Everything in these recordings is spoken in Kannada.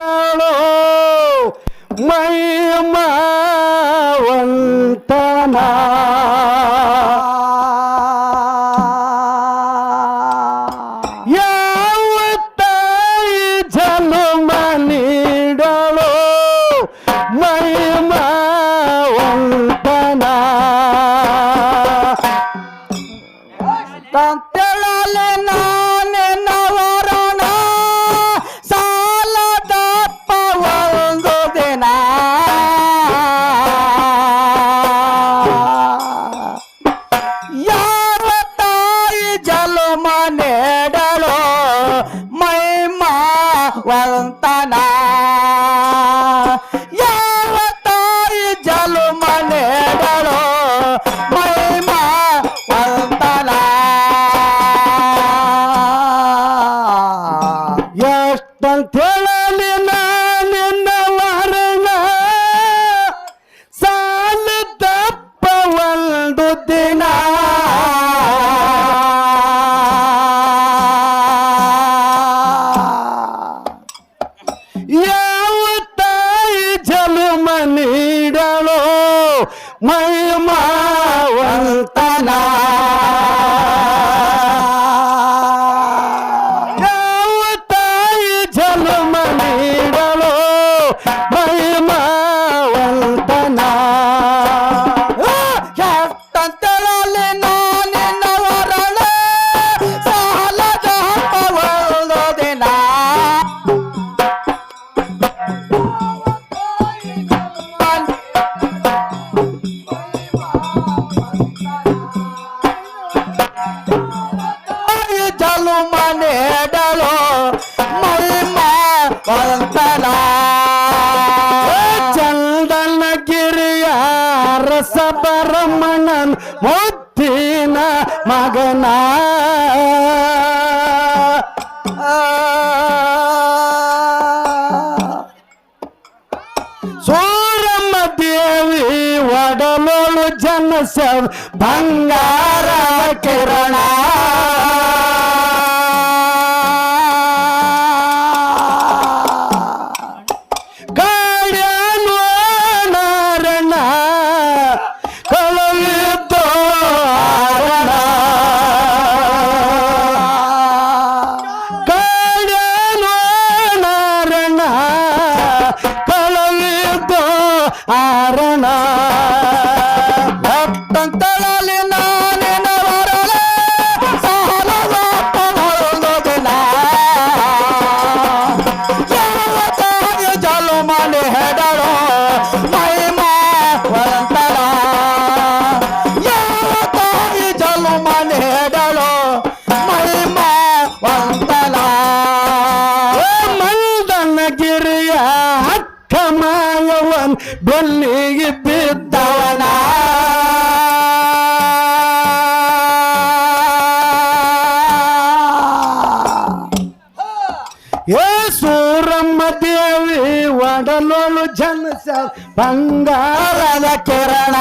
Hello. ಮನೆಡಲು ಮೈಮ ವಂತನ ಯಾವ ತಾಯಿ ಜಲು ಮನೆಡಲು ಮೈಮ ವಂತನ ಎಷ್ಟಂತ মাই মা ಮುತ್ತಿನ ಮಗನ. ಸೂರಮ್ಮ ದೇವಿ ಒಡಲೋಳು ಜನಸ ಬಂಗಾರ ಕಿರಣ. ಅವನ್ ಬೆಲ್ಲಿಗೆ ಬಿದ್ದವನ. ಏ ಸೂರಮ್ಮ ದೇವಿ ಒಡಲೋಳು ಜನಸ ಬಂಗಾರದ ಕಿರಣ.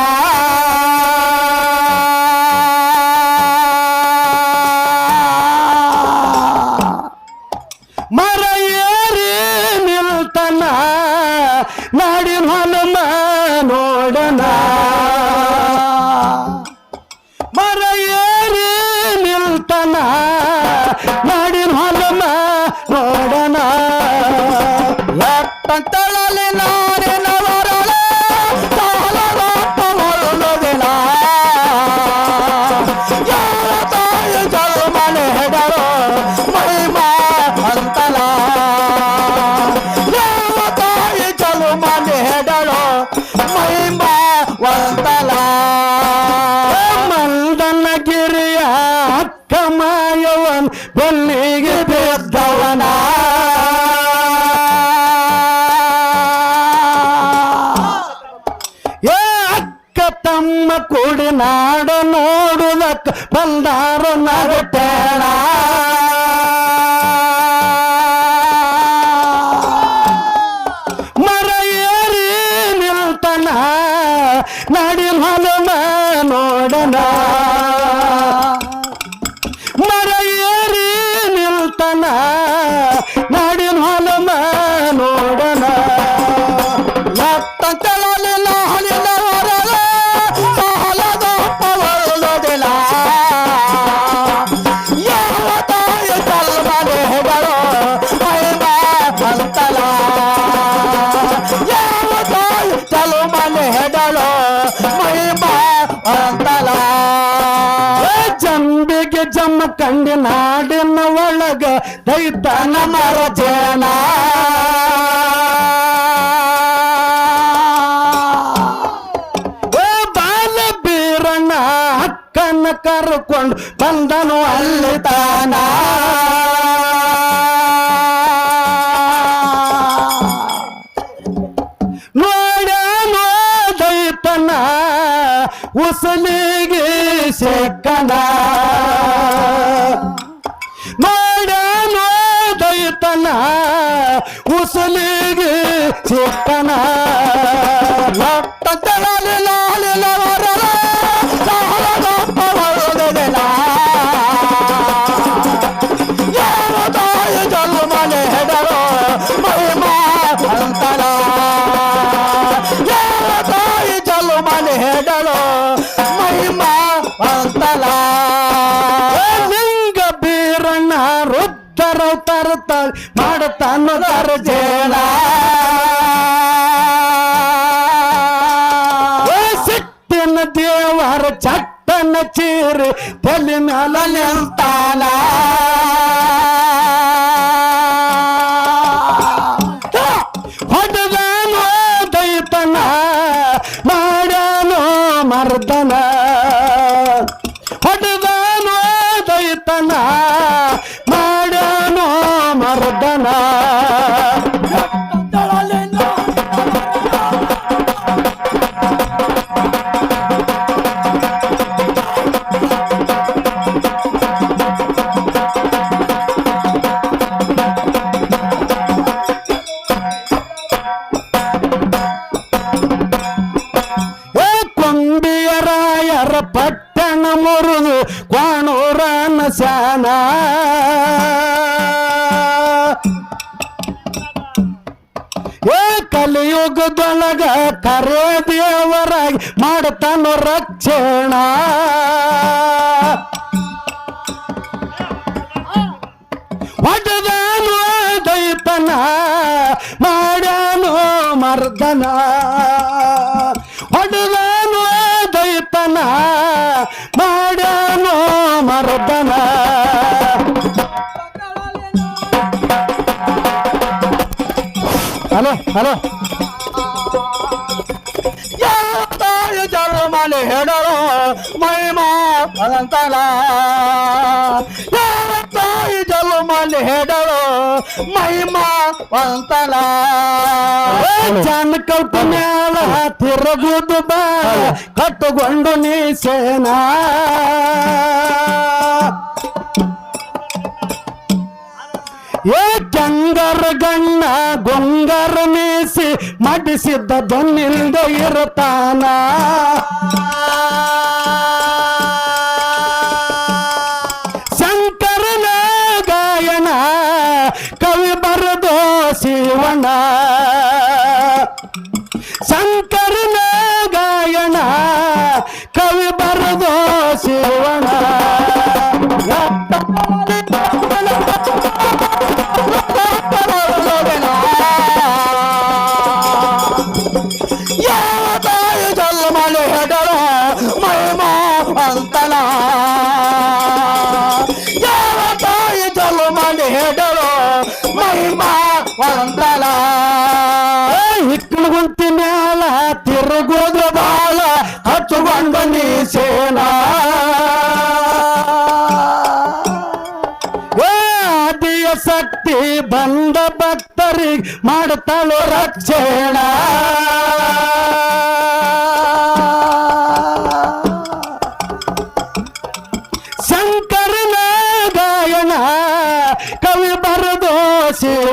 ಮರ ಏರಿ ನಿಲ್ತನ. ನಾಡ ನೋಡುದಕ್ಕ ಬಂದಾರ ನಗಟ್ಯಾಳ ಮರ ಏರಿ ನಿಲ್ತನ ನಡಿ ನೋಡನ. ಕರ್ಕೊಂಡು ಬಂದನು ಅಲ್ಲಿ ತಾನ. ನೋಡ ನೋದೈತನ ಉಸಲಿಗೆ ಸಿಕ್ಕನ ನೋಡ ನೋದೈತನ ಉಸಲಿಗೆ ಸಿಕ್ಕನ ತತ್ತಳಲಿ ಲಾಲಿಲ ವರಲ ಸಹಲದಪ್ಪ ರುದ್ರ ಮಾಡುತ್ತ ಅನ್ನೋದಾರ ಏ ಸಿಟ್ಟಿನ ದೇವರ ಚಟ್ಟನ ಚೀರಿ ತಲೆ ಮ್ಯಾಲ ನಿಲ್ತಾನ. ಹೊಡೆದನೋ ದೈತನ, ಮಾಡ್ಯಾನೋ ಮರ್ದನ. ಕಲಿಯುಗದೊಳಗ ಕರೆ ದೇವರಾಗಿ ಮಾಡ್ತಾನೋ ರಕ್ಷಣ. ಹೊಡೆದಾನು ದೈತನ, ಮಾಡ್ಯಾನು ಮರ್ದನ. ಹೊಡೆದಾನು ದೈತನ, ಮಾಡ್ಯಾನು ಮರ್ದನ. Hello hello. ಜಲು ಮನೆ ಹೆಡರು ಮಹಿಮಾ ಯಾವ ತಾಯಿ ಜಲು ಮನೆ ಹೆಡರು ಮಹಿಮಾ ಅಂತಲ ಜನ ಕಲ್ಪ ಮ್ಯಾಲ ತಿರುಗುದು ಬಾ, ಕಟ್ಟುಗೊಂಡು ನೀ ಸೇನಾ. ಚಂಗರ ಗಣ್ಣ ಗೊಂಗರ ಮೇಸಿ ಮಡಿಸಿದ್ದ ದೊನ್ನಿಲ್ದ ಇರುತ್ತಾನ. ಶಂಕರನ ಗಾಯನ ಕವಿ ಬರದೋ ಶಿವಣ್ಣ. ಮಹಿಮಾ ಅಂತಲ ಯಾವ ತಾಯಿ ಜಲ್ ಮನೆ ಹೆಡರು ಮಹಿಮಾ ಅಂತಲ ಹಿಕ್ಕಳ ಗುಂತಿ ಮ್ಯಾಲ ತಿರುಗೋದು ಬಾಳ ಹಚ್ಚುಕೊಂಡು ನೀ ಸೇನಾ ಏ ಆದಿಯ ಶಕ್ತಿ ಬಂದ ಭಕ್ತರಿಗೆ ಮಾಡ್ತಾಳು ರಕ್ಷಣ Let's.